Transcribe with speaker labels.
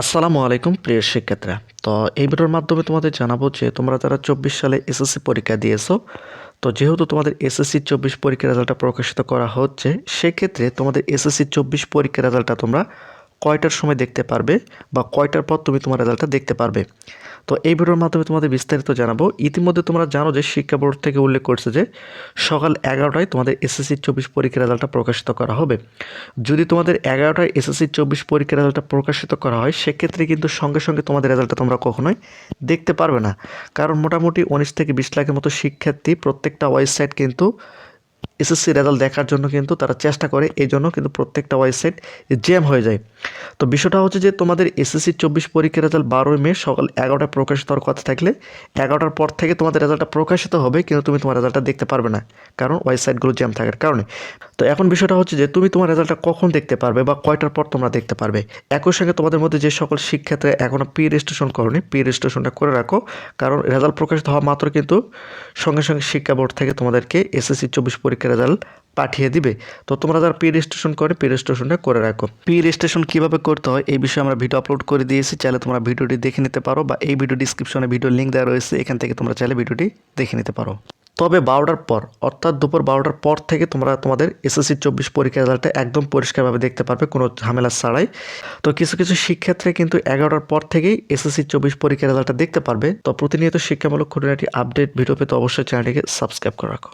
Speaker 1: আসসালামু আলাইকুম, প্রিয় শিক্ষার্থীরা। তো এই ভিডিওর মাধ্যমে তোমাদের জানাব যে তোমরা যারা চব্বিশ সালে এসএসসি পরীক্ষা দিয়েছ, তো যেহেতু তোমাদের এসএসসি চব্বিশ পরীক্ষার রেজাল্টটা প্রকাশিত করা হচ্ছে, সেক্ষেত্রে তোমাদের এসএসসি চব্বিশ পরীক্ষার রেজাল্টটা তোমরা কয়টার সময় দেখতে পারবে বা কয়টার পর তুমি তোমার রেজাল্টটা দেখতে পারবে। তো এই ভিডিওর মাধ্যমে তোমাদের বিস্তারিত জানাব। ইতিমধ্যে তোমরা জানো যে শিক্ষা বোর্ড থেকে উল্লেখ করছে যে সকাল এগারোটায় তোমাদের এসএসসি চব্বিশ পরীক্ষার রেজাল্টটা প্রকাশিত করা হবে। যদি তোমাদের এগারোটায় এসএসসি চব্বিশ পরীক্ষার রেজাল্টটা প্রকাশিত করা হয়, সেক্ষেত্রে কিন্তু সঙ্গে সঙ্গে তোমাদের রেজাল্টটা তোমরা কখনোই দেখতে পারবে না। কারণ মোটামুটি উনিশ থেকে বিশ লাখের মতো শিক্ষার্থী প্রত্যেকটা ওয়েবসাইট কিন্তু এসএসসি রেজাল্ট দেখার জন্য কিন্তু তারা চেষ্টা করে এই জন্য কিন্তু প্রত্যেকটা ওয়েবসাইট জ্যাম হয়ে যায়। তো বিষয়টা হচ্ছে যে তোমাদের এসএসসি চব্বিশ পরীক্ষার রেজাল্ট বারোই মে সকাল এগারোটায় প্রকাশিত হওয়ার কথা থাকলে এগারোটার পর থেকে তোমাদের রেজাল্টটা প্রকাশিত হবে, কিন্তু তুমি তোমার রেজাল্টটা দেখতে পারবে না, কারণ ওয়েবসাইটগুলো জ্যাম থাকার কারণে। তো এখন বিষয়টা হচ্ছে যে তুমি তোমার রেজাল্টটা কখন দেখতে পারবে বা কয়টার পর তোমরা দেখতে পারবে? একই সঙ্গে তোমাদের মধ্যে যে সকল শিক্ষার্থীরা এখনও পি রেজিস্ট্রেশন করনি পি রেজিস্ট্রেশনটা করে রাখো, কারণ রেজাল্ট প্রকাশিত হওয়া মাত্র কিন্তু সঙ্গে সঙ্গে শিক্ষা বোর্ড থেকে তোমাদেরকে এসএসসি চব্বিশ পরীক্ষার রেজাল্ট পাঠিয়ে দিবে। তো তোমরা যারা পি রেজিস্ট্রেশন করে পি রেজিস্ট্রেশনটা করে রাখো। পি রেজিস্ট্রেশন কীভাবে করতে হয়, এই বিষয়ে আমরা ভিডিও আপলোড করে দিয়েছি। চাইলে তোমরা ভিডিওটি দেখে নিতে পারো বা এই ভিডিও ডিসক্রিপশনে ভিডিও লিঙ্ক দেওয়া রয়েছে, এখান থেকে তোমরা চাইলে ভিডিওটি দেখে নিতে পারো। তবে বারোটার পর, অর্থাৎ দুপুর বারোটার পর থেকে তোমরা তোমাদের এসএসসি চব্বিশ পরীক্ষার রেজাল্টটা একদম পরিষ্কারভাবে দেখতে পারবে, কোনো ঝামেলা ছাড়াই। তো কিছু কিছু শিক্ষার্থী কিন্তু এগারোটার পর থেকেই এসএসসি চব্বিশ পরীক্ষার রেজাল্টটা দেখতে পারবে। তো প্রতিনিয়ত শিক্ষামূলক খুঁটিনাটি আপডেট ভিডিও পেতে অবশ্যই চ্যানেলটিকে সাবস্ক্রাইব করে রাখো।